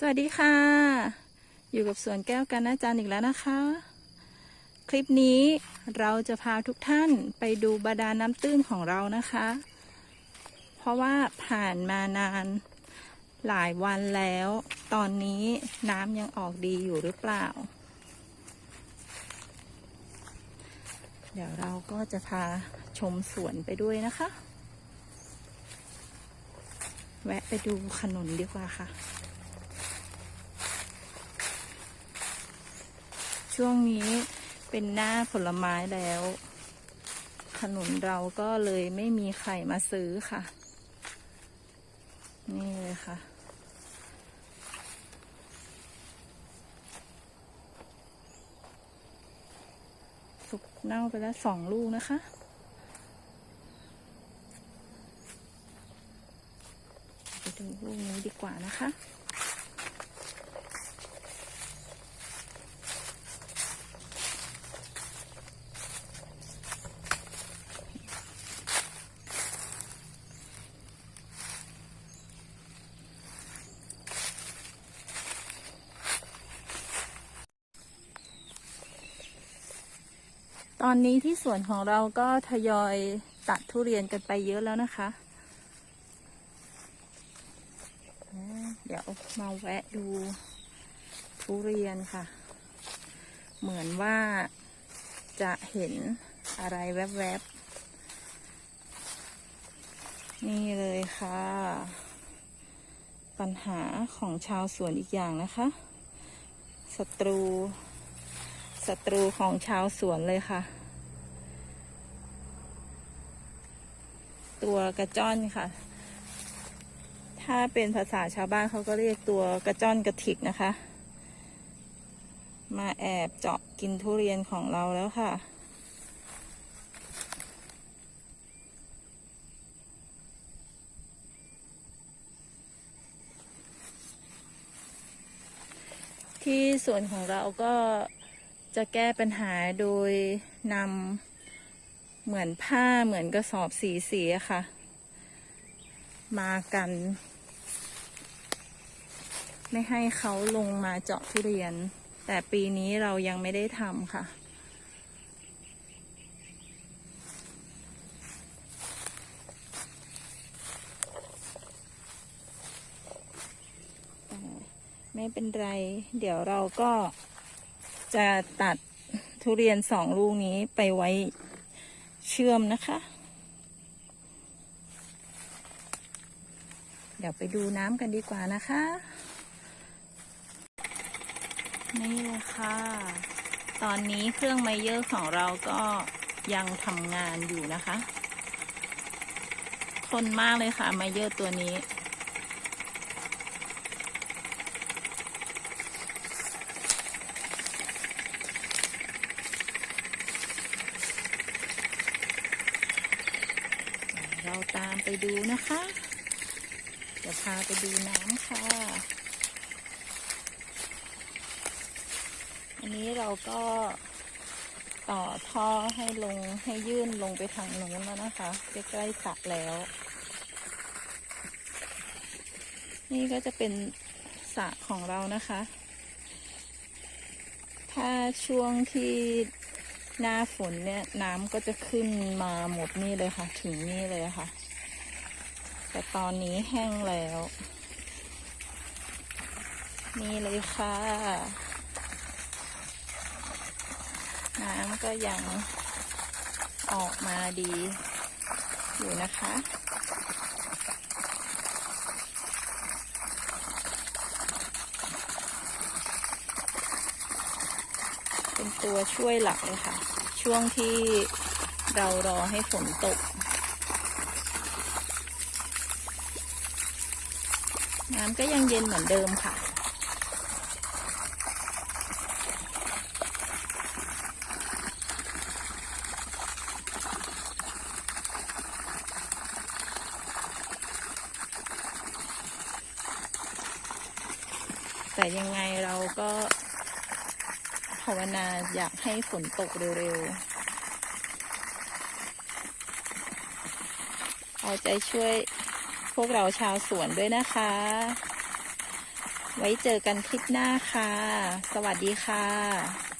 สวัสดีค่ะ อยู่กับสวนแก้วกันนะจันอีกแล้วนะคะ คลิปนี้เราจะพาทุกท่านไปดูบาดาลน้ำตื้นของเรานะคะ เพราะว่าผ่านมานานหลายวันแล้ว ตอนนี้น้ำยังออกดีอยู่หรือเปล่า เดี๋ยวเราก็จะพาชมสวนไปด้วยนะคะ แวะไปดูขนุนดีกว่าค่ะ ช่วงนี้เป็นหน้าผลไม้แล้วขนุนเราก็เลยไม่มีใครมาซื้อค่ะ นี่เลยค่ะ สุกเน่าไปแล้วสองลูกนะคะไปดูลูกนี้ดีกว่านะคะ อนนี้ที่สวนของเราก็ทยอยตัดทุเรียนกันไปเยอะแล้วนะคะ เดี๋ยวมาแวะดูทุเรียนค่ะ เหมือนว่าจะเห็นอะไรแวบๆ นี่เลยค่ะ ปัญหาของชาวสวนอีกอย่างนะคะศัตรูศัตรูของชาวสวนเลยค่ะ ตัวกระจ้อนค่ะ ถ้าเป็นภาษาชาวบ้านเขาก็เรียกตัวกระจ้อนกระถิกนะคะ มาแอบเจาะกินทุเรียนของเราแล้วค่ะที่สวนของเราก็จะแก้ปัญหาโดยนำ เหมือนผ้าเหมือนกระสอบสีสีค่ะ มากัน ไม่ให้เขาลงมาเจาะทุเรียน แต่ปีนี้เรายังไม่ได้ทำค่ะ ไม่เป็นไร เดี๋ยวเราก็จะตัดทุเรียนสองลูกนี้ไปไว้ เชื่อมนะคะ เดี๋ยวไปดูน้ำกันดีกว่านะคะ นี่เละค่ะ ตอนนี้เครื่องไมเยอร์ของเราก็ยังทำงานอยู่นะคะ ทนมากเลยค่ะไมเยอร์ตัวนี้ เราตามไปดูนะคะ เดี๋ยวพาไปดูน้ำค่ะ อันนี้เราก็ต่อท่อให้ลงให้ยื่นลงไปทางนู้นแล้วนะคะ ใกล้ๆสระแล้ว นี่ก็จะเป็นสระของเรานะคะ ถ้าช่วงที่ หน้าฝนเนี่ยน้ำก็จะขึ้นมาหมดนี่เลยค่ะ ถึงนี่เลยค่ะ แต่ตอนนี้แห้งแล้ว นี่เลยค่ะ น้ำก็ยังออกมาดีอยู่นะคะ เป็นตัวช่วยหลักเลยค่ะ ช่วงที่เรารอให้ฝนตก น้ำก็ยังเย็นเหมือนเดิมค่ะแต่ยังไงเราก็ ภาวนาอยากให้ฝนตกเร็วๆ เอาใจช่วยพวกเราชาวสวนด้วยนะคะ ไว้เจอกันคลิปหน้าค่ะ สวัสดีค่ะ